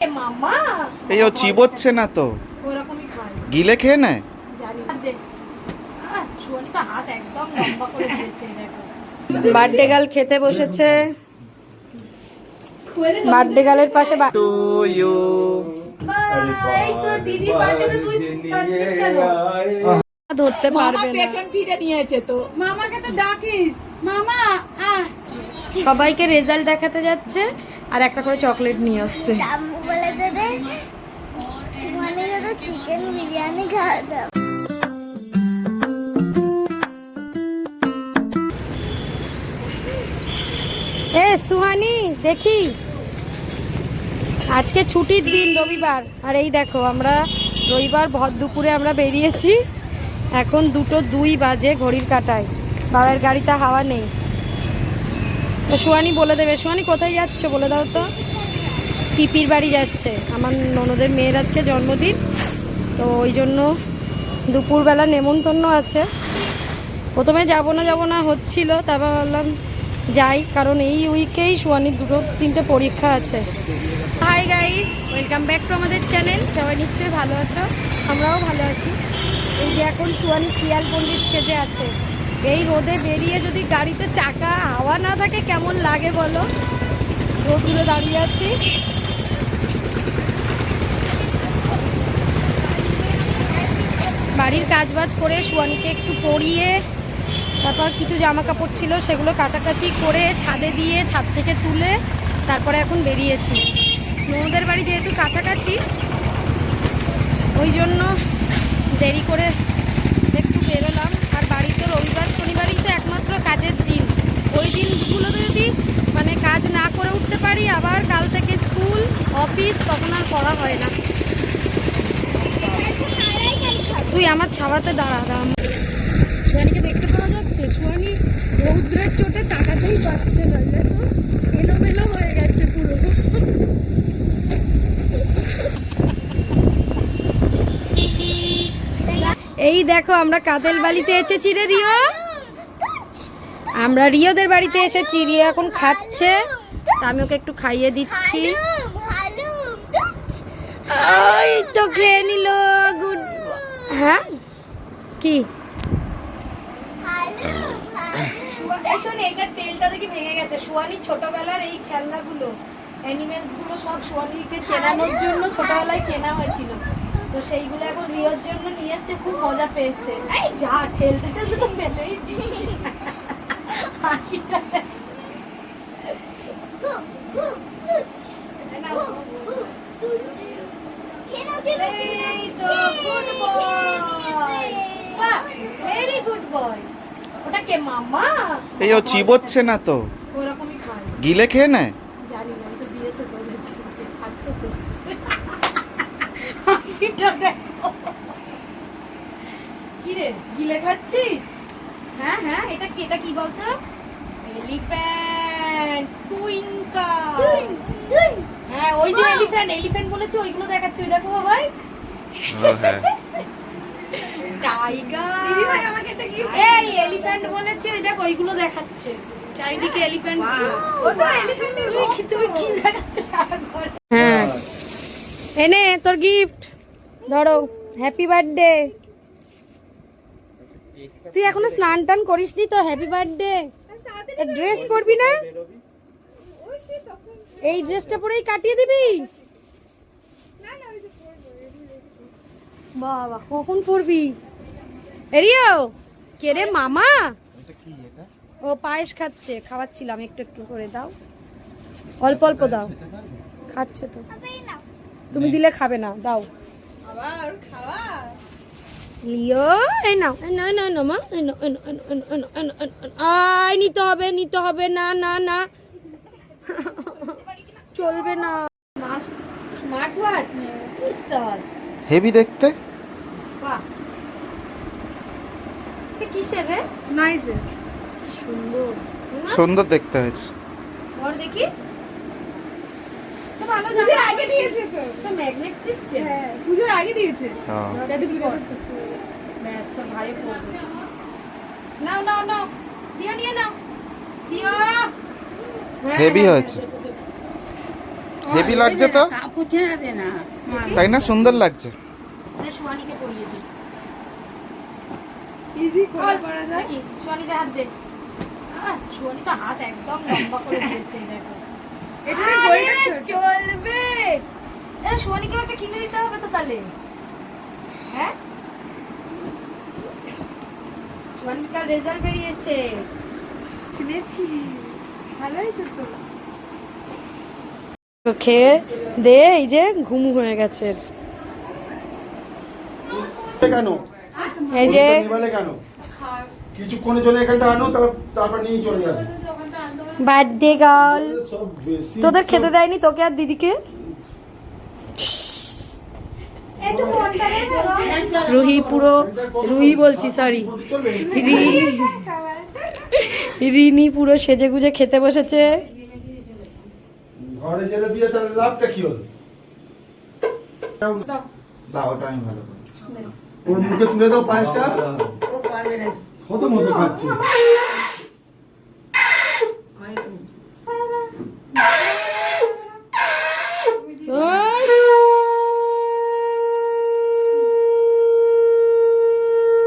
এ মামা এই ও চিবোচ্ছে না তো। ওরকমই খায় গিলে খেয়ে নেয়? জানি না দে। আহ, সুয়ানি তো হাত একদম লম্বা করে দিয়েছে দেখো। বার্থডে গার্ল খেতে বসেছে। বার্থডে গার্লের পাশে টু ইউ ধরতে পারবে না। পেছন ফিরে নিয়েছে তো। মামাকে তো ডাকিস। মামা সবাইকে রেজাল্ট দেখাতে যাচ্ছে। আর একটা করে চকলেট নিয়ে আসছে। মানে চিকেন বিরিয়ানি এ সুহানি দেখি। আজকে ছুটির দিন রবিবার। আর এই দেখো আমরা রবিবার ভর দুপুরে আমরা বেরিয়েছি। এখন দুটো দুই বাজে ঘড়ির কাটায়। বাবার গাড়িতে হাওয়া নেই। তো সুহানি বলে দেবে, সুহানি কোথায় যাচ্ছ বলে দাও তো। পিপির বাড়ি যাচ্ছে, আমার ননদের মেয়ের আজকে জন্মদিন, তো ওই জন্য দুপুরবেলা নেমন্তন্ন আছে। প্রথমে যাব না যাব না হচ্ছিল, তারপর ভাবলাম যাই, কারণ এই উইকেই সুয়ানির দুটো তিনটে পরীক্ষা আছে। Hi guys welcome back to আমাদের চ্যানেল সবাই নিশ্চয়ই ভালো আছো? আমরাও ভালো আছি। এই যে এখন সুয়ানি শিয়াল পণ্ডিত সেজে আছে। এই রোদে বেরিয়ে যদি গাড়িতে চাকা, হাওয়া না থাকে, কেমন লাগে বলো? রোদুরে দাঁড়িয়ে আছি। বাড়ির কাজবাজ করে সুয়ানিকে একটু পরিয়ে, তারপর কিছু জামা কাপড় ছিল, সেগুলো কাছাকাছি করে ছাদে দিয়ে ছাদ থেকে তুলে তারপরে এখন বেরিয়েছি। ননদের বাড়ি যেহেতু কাছাকাছি, ওই জন্য দেরি করে একটু বেরোলাম। বাড়িতে রবিবার, শনিবারই তো একমাত্র কাজের দিন। ওই দিনগুলোতে যদি মানে কাজ না করে উঠতে পারি, আবার কাল থেকে স্কুল, অফিস, তখন আর করা হয় না। তুই আমার ছাওয়াতে দাঁড়া দাঁড়া। দেখতে পাওয়া যাচ্ছে? সোয়ানি রৌদ্রের চোটে টাকা তাকাতেই পাচ্ছে না দেখো এলোমেলো হয়ে গেছে পুরো এই দেখো, আমরা কাতেল বাড়িতে এসেছি রে রিও? আমরা রিওদের বাড়িতে এসেছি। রিও এখন খাচ্ছে। তা আমি ওকে একটু খাইয়ে দিচ্ছি। ওই তো খেয়ে নিল। গুড হ্যাঁ? কি? ভেঙে গেছে। সুয়ানির ছোটবেলার এই খেলনাগুলো অ্যানিমেলসগুলো সব সুয়ানিকে চেনানোর জন্য ছোটবেলায় কেনা হয়েছিল। তো সেইগুলো এখন রিওর জন্য নিয়ে এসে খুব মজা পেয়েছে। এই যা ঠেলতে ঠেলতে তো ফেলেই দিই এই ও চিবোচ্ছে না তো? গিলে খেয়ে নেয়? জানি না তো দিয়েছে খাচ্ছে তো। হাসিটা দেখো। কি রে গিলে খাচ্ছিস? হ্যাঁ হ্যাঁ এটা কি এটা কি বলতো? এলিফ্যান্ট টুইঙ্কা হ্যাঁ ওই যে এলিফ্যান্ট এলিফ্যান্ট বলেছে ওইগুলো দেখাচ্ছে ওই দেখো বাবাই। হ্যাঁ। টাইগার। দিদি ভাই আমাকে গিফট এই এলিফ্যান্ট বলেছে ওই দেখো ওইগুলো দেখাচ্ছে। চারিদিকে এলিফ্যান্ট। ও তো এলিফ্যান্ট তুই কি তুমি কি দেখাচ্ছে সারা ঘরে? হ্যাঁ। এনে তোর গিফট ধরো হ্যাপি বার্থডে তুই এখনও স্নান টান করিসনি তো হ্যাপি বার্থডে ড্রেস পরবি না? এই ড্রেসটা পরেই কাটিয়ে দিবি? বাবা, কখন পরবি? এরিও কে রে, মামা? ও পায়েস খাচ্ছে, খাওয়াচ্ছিলাম, একটু একটু করে দাও। অল্প অল্প দাও। খাচ্ছে তো। তুমি দিলে খাবে না, দাও। লিও এই নাও এই নাও এই নাও নাও মা এই নাও এই নাও নিতে হবে নিতে হবে না না না চলবে না স্মার্ট ওয়াচ বিশ্বাস হেভি দেখতে বাহ কিসের রে নাইজে সুন্দর সুন্দর দেখতে হয়েছে দেখি তো আগে দিয়েছে তো। তো ম্যাগনেট সিস্টেম হ্যাঁ পুজোর আগে দিয়েছে। হ্যাঁ। ব্যাস তো ভাই পড়বে নাও নাও নাও। দিও নিয়ে নাও। দিও। হেভি হয়েছে। হেভি লাগছে তো? তাই না? সুন্দর লাগছে। করে যায়। সোয়ানিতে হাত দে। আহ, তো হাত একদম লম্বা করে দিয়েছে দেখো। এটা চলবে। এ সোয়ানিকে একটা কিনে দিতে হবে তো তাহলে। হ্যাঁ? সোয়ানিকার রেজাল্ট বেরিয়েছে। কিনেছি। ভালো হয়েছে তো। তো খেয়ে দে এই যে ঘুম হয়ে গেছে। কেন? এই যে কিছুক্ষণের জন্য এখানটা আনো তারপর তারপর নিয়ে চলে যাবে। Birthday girl. তোদের খেতে দেয়নি তোকে আর দিদিকে? রুহি পুরো রুহি বলছি সরি রিনি পুরো সেজে গুজে খেতে বসেছে। ঘরে জেলে দিয়ে তাহলে লাভটা কি হলো? দাও। ওটা আমি ভালো ওর মুখে তুলে দাও পায়েসটা। কত মতো খাচ্ছে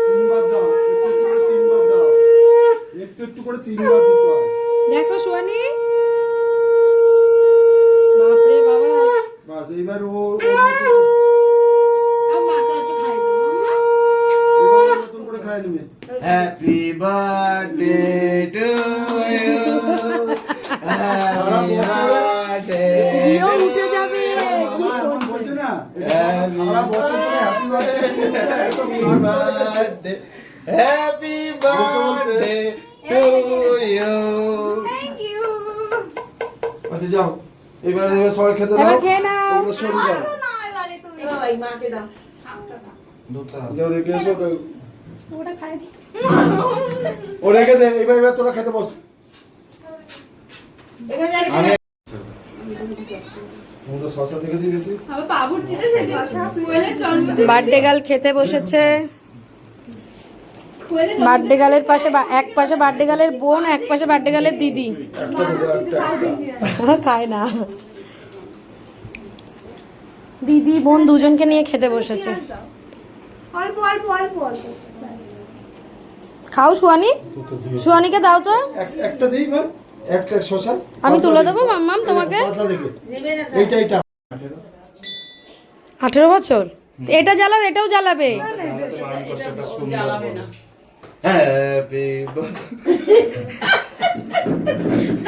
তিনবার দাও একটু একটু করে তিনবার দাও একটু একটু করে তিনবার দিতে হয় দেখো সুয়ানি বাপরে বাবা বাস এইবার ও ওর ওটা খাই ও রেখে দে এবার এবার তোরা খেতে বস। বার্থডে গার্ল খেতে বসেছে। বার্থডে গার্লের পাশে বা- এক পাশে বার্থডে গার্লের বোন এক পাশে বার্থডে গার্লের দিদি। খায় না। দিদি বোন দুজনকে নিয়ে খেতে বসেছে। অল্প অল্প অল্প অল্প। খাও সুয়ানি সুয়ানিকে দাও। তো। একটা দিই মা? একটা শশা আমি তুলে দেবো। মাম্মাম তোমাকে? এইটা এইটা। আঠেরো বছর? এটা জ্বালাও এটাও জ্বালাবে।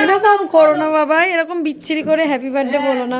এরকম করো না বাবা এরকম বিচ্ছিরি করে হ্যাপি বার্থডে বলো না।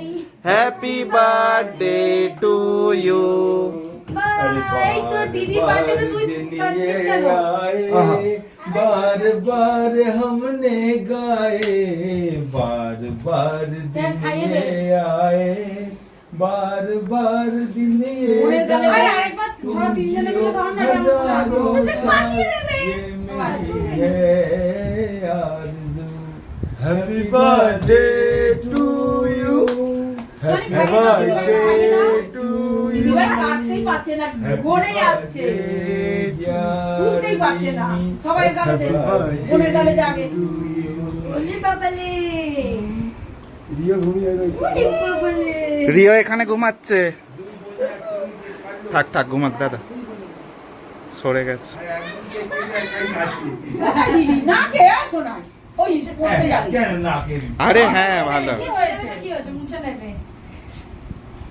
Happy birthday to you. এই তো দিদি বার্থডে তুই কাঁদছিস কেন बार बार हमने गाए बार बार दिन खाइए दे। ये आए बार बार दिन ये আরে আরেকবার সব তিনজনে মিলে ধর না हजारों साल ये मेरी है आरज़ू हैप्पी बर्थडे সবাই গালে দে বোনের গালে দে আগে বাবালে রিও এখানে ঘুমাচ্ছে। থাক থাক ঘুমাক দাদা। সরে গেছে। না খেয়ে আসো না ওই সে করতে যাবে কেন না কেন আরে হ্যাঁ ভালো। কি হয়েছে কি হয়েছে? মুছে নেবে।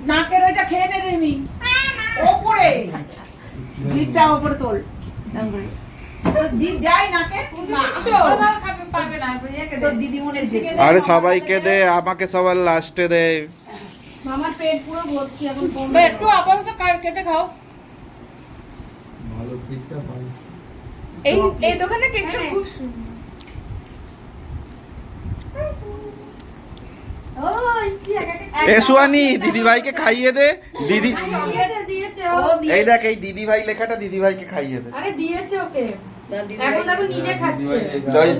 নাকের ওইটা খেয়ে নে রে মি ওপরে। জিভটা ওপরে তোল। জিভ যায় নাকে? মনে আরে সবাইকে দে আমাকে সবার লাস্টে দে। মামার পেট পুরো ভর্তি এখন একটু আপাতত কার কেটে খাও। ভালো কেকটা পাই এই এই দোকানে কেকটা খুব ওই কি একা একা- এ সুয়ানি দিদি ভাইকে খাইয়ে দে। দিদি এই দেখ এই দিদি ভাই লেখাটা দিদি ভাইকে খাইয়ে দে। আরে দিয়েছে ওকে। এখন দেখো নিজে খাচ্ছে।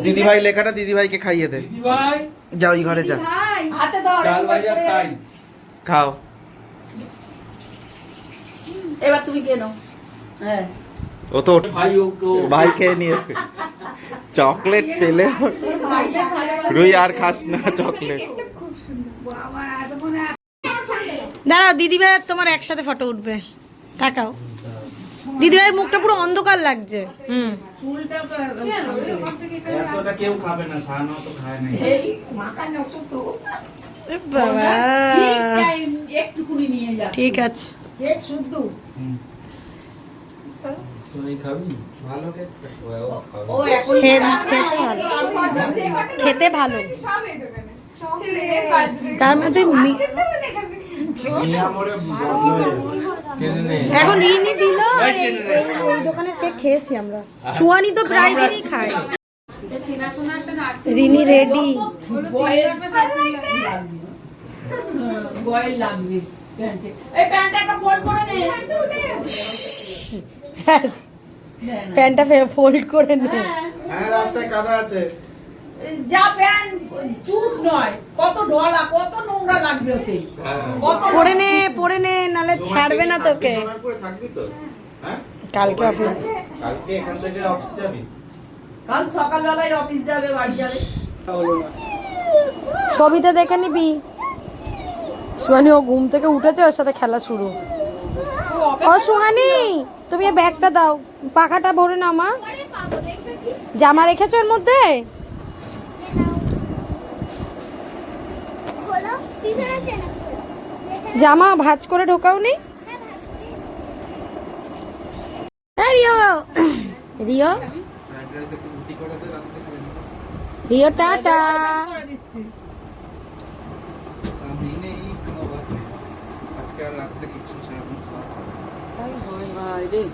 দিদি ভাই লেখাটা দিদি ভাইকে খাইয়ে দে। দিদি ভাই যা ওই ঘরে যা। হাতে ধর খাও। এবার তুমি কেন হ্যাঁ। ও তো ভাই ভাই খেয়ে নিয়েছে। চকলেট পেলে রুই আর খাস না চকলেট। দাঁড়াও দিদি ভাই আর তোমার একসাথে ফটো উঠবে। তাকাও। দিদি ভাইয়ের মুখটা পুরো অন্ধকার লাগছে। হুম। ঠিক আছে। কেক শুদ্ধ। তুই খাবি? ভালো ও খাবে। ও এখন খেয়ে- খেতে ভালো। খেতে ভালো। তার মধ্যে মি- এখন রিনি দিল এই দোকানের কেক খেয়েছি আমরা। সুয়ানি তো প্রায় দিনই খায়। রিনি রেডি। বয়েল বয়েল লাগবে। প্যান্টে। এই প্যান্টটা ফোল্ড করে নে। প্যান্টটা ফোল্ড করে নে। হ্যাঁ রাস্তায় কাদা আছে। যা প্যান্ট চুজ নয় কত ঢলা কত নোংরা লাগবে ওতে। কত পরে নে পরে নে নালে ছাড়বে না তোকে। হ্যাঁ? কালকে অফিস কালকে এখান থেকে অফিস যাবি? কাল সকালবেলায় অফিস যাবে বাড়ি যাবে। ছবিতে দেখে নিবি। সুহানি ও ঘুম থেকে উঠেছে ওর সাথে খেলা শুরু। ও সুহানি তুমি এই ব্যাগটা দাও। পাখাটা ভরে নাও মা। জামা রেখেছো এর মধ্যে? জামা ভাজ করে ঢোকাও হ্যাঁ রিও। রিও। Rio tata. নেই।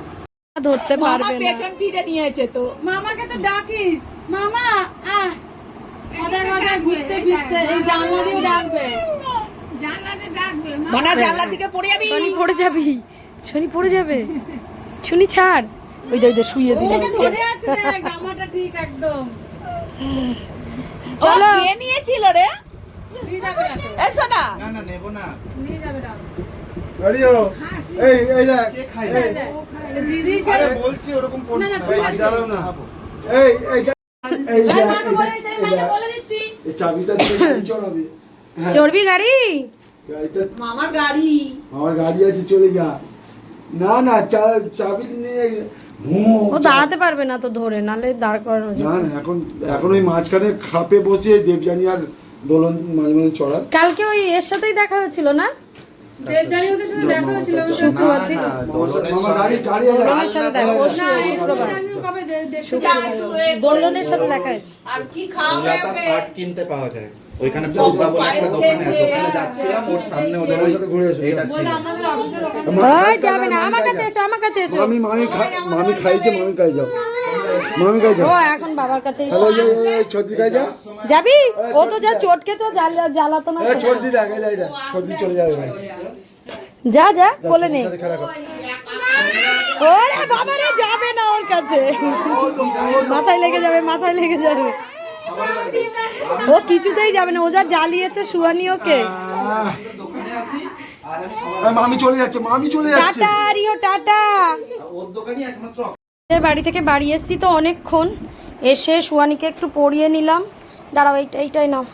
ধরতে মামা পারবে না। পেছন ফিরে নিয়েছে তো। মামাকে তো ডাকিস। মামা আহ। ঘুরতে ফিরতে এই জানলা দিয়ে। ডাকবে মনে জানলা থেকে পড়ে যাবি। শনি পড়ে যাবি। শনি পড়ে যাবে। শুনি ছাড়। ওই দে শুয়ে দিল ওকে ধরে আছে জামাটা ঠিক একদম। চলো। কে নিয়েছিল রে? এসো না। না না নেব না। আরিও এই এই দেখ। কে খাই এই, আরে বলছি ওরকম করিস না দাঁড়াও না। এই এই এই এই দেখ, এই বলে দিচ্ছি, এই দেখ। বলে দিচ্ছি। এই চাবিটা দিয়ে গাড়ি চড়াবি চড়বি গাড়ি? মামার গাড়ি আমার গাড়ি আছে চলে যা না না চাবি নিয়ে ও দাঁড়াতে পারবে না তো ধরে নালে দাঁড় করানো না না এখন এখন ওই মাঝখানে খাপে বসে দেবজানি আর দোলন মাঝে মাঝে চড়া কালকে ওই এর সাথেই দেখা হয়েছিল না দেবজানি ওদের সাথে দেখা হয়েছিল শুক্রবার দিন মামা গাড়ি গাড়ি দোলনের সাথে দেখা শুক্রবার দোলনের সাথে দেখা হয়েছে আর কি শার্ট কিনতে পাওয়া যায় ওইখানে পদ্মা বলে একটা দোকানে আছে ওখানে যাচ্ছিলাম ওর সামনে ওদের ওই ঘুরে এসো। এটা ছিল ওই যাবে না আমার কাছে এসো আমার কাছে এসো মামি মামি মামি খাইছে মামি খাই যাও মামি খাই যাও ও এখন বাবার হ্যালো এই ছর্দি খাই যাও যাবি ও তো যা চটকেছো জ্বালা- জ্বালাতো না দেখ এই দেখ, এই চলে যাবে ভাই যা যা বলে নে ওরে বাবা রে যাবে না ওর কাছে মাথায় লেগে যাবে মাথায় লেগে যাবে ও কিছুতেই যাবে না ও যা জ্বালিয়েছে সুয়ানি ওকে। মামি চলে যাচ্ছে মামি চলে যাচ্ছে। Tata tata. ওর দোকানই একমাত্র বাড়ি থেকে বাড়ি এসেছি তো অনেকক্ষণ। এসে সুয়ানিকে একটু পড়িয়ে নিলাম। দাঁড়াও এইটা এইটাই নাও।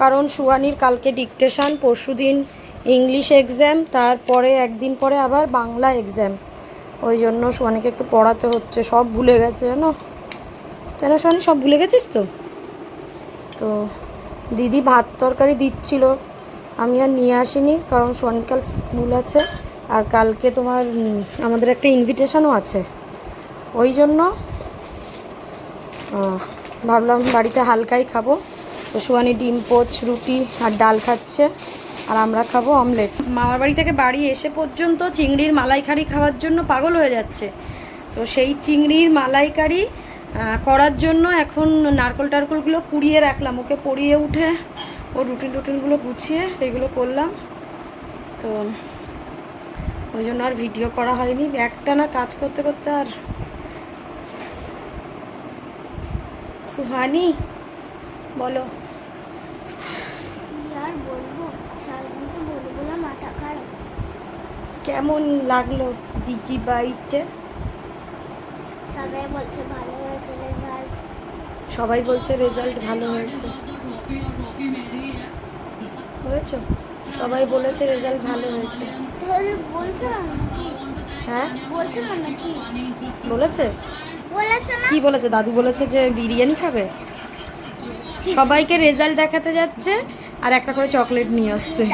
কারণ সুয়ানির কালকে ডিকটেশন পরশু দিন ইংলিশ এক্সাম তারপরে একদিন পরে আবার বাংলা এক্সাম ওই জন্য সুয়ানিকে একটু পড়াতে হচ্ছে সব ভুলে গেছে জানো? তাই না সুয়ানি সব ভুলে গেছিস তো? তো দিদি ভাত তরকারি দিচ্ছিল। আমি আর নিয়ে আসিনি, কারণ সুয়ানির কাল স্কুল আছে, আর কালকে তোমার আমাদের একটা ইনভিটেশনও আছে। ওই জন্য ভাবলাম বাড়িতে হালকাই খাব। তো সুয়ানি ডিম, পোচ, রুটি আর ডাল খাচ্ছে, আর আমরা খাব অমলেট। মামার বাড়ি থেকে বাড়ি এসে পর্যন্ত চিংড়ির মালাইকারি খাওয়ার জন্য পাগল হয়ে যাচ্ছে। তো সেই চিংড়ির মালাইকারি করার জন্য এখন নারকল টারকলগুলো কুড়িয়ে রাখলাম। ওকে পড়িয়ে উঠে ও রুটিন টুটিনগুলো গুছিয়ে এগুলো করলাম। তো ওই জন্য আর ভিডিও করা হয়নি। একটা না কাজ করতে করতে আর সুহানি বলো। আর বলব? সারাদিন তো বলে বলে মাথা খারাপ। কেমন লাগল দিঘি বাইটে? সবাই বলছে ভালো সবাই বলছে রেজাল্ট ভালো হয়েছে। হয়েছে? সবাই বলেছে রেজাল্ট ভালো হয়েছে। হ্যাঁ? বলছো কি বলেছে? দাদু বলেছে যে বিরিয়ানি খাবে? সবাইকে রেজাল্ট দেখাতে যাচ্ছে আর একটা করে চকলেট নিয়ে আসছে। যে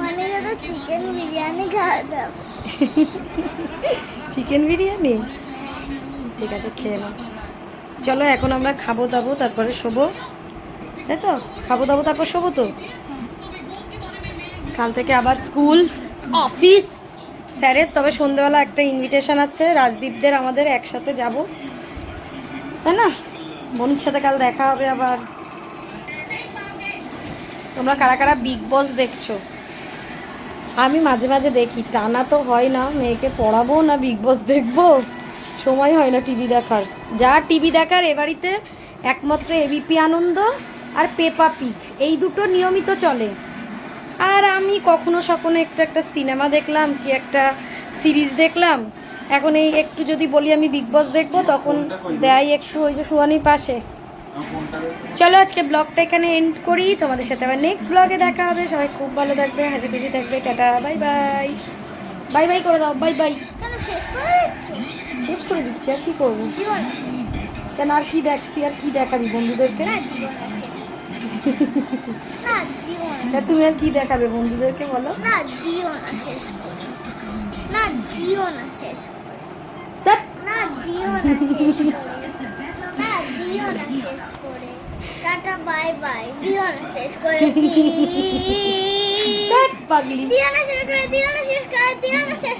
মানে চিকেন বিরিয়ানি খাওয়াতে হবে। চিকেন বিরিয়ানি ঠিক আছে, খেয়ে নাও। চলো, এখন আমরা খাব দাবো, তারপরে শোবো। তাই তো? খাব দাবো, তারপর শোবো তো? কাল থেকে আবার স্কুল, অফিস। স্যারের, তবে সন্ধ্যেবেলা একটা ইনভিটেশন আছে। রাজদীপদের আমাদের একসাথে যাব। তাই না? বোনের সাথে কাল দেখা হবে আবার। তোমরা কারা কারা বিগ বস দেখছ? আমি মাঝে মাঝে দেখি। টানা তো হয় না, মেয়েকে পড়াবো না বিগ বস দেখব? সময় হয় না টিভি দেখার। যা টিভি দেখার এ বাড়িতে একমাত্র এবিপি আনন্দ আর পেপা পিক। এই দুটো নিয়মিত চলে। আর আমি কখনো সখনো একটু একটা সিনেমা দেখলাম কি একটা সিরিজ দেখলাম। এখন এই একটু যদি বলি আমি বিগ বস দেখব, তখন দেয় একটু ওই যে সুয়ানির পাশে। চলো আজকে ব্লগটা এখানে এন্ড করি। তোমাদের সাথে আবার নেক্সট ব্লগে দেখা হবে। সবাই খুব ভালো থাকবে, হাসি খুশি থাকবে। Tata bye bye bye bye করে দাও বাই বাই শেষ করে দিচ্ছ আর কি করব কেন আর কি দেখ তুই আর কি দেখাবি বন্ধুদেরকে না তুমি আর কি দেখাবে বন্ধুদেরকে বলো না দিও না শেষ করে না দিও না শেষ করে না দিও না শেষ করে না দিও না শেষ করে টাটা বাই বাই দিও না শেষ করে ধ্যাৎ, দিও না শেষ করে দিও না শেষ করে দিও না শেষ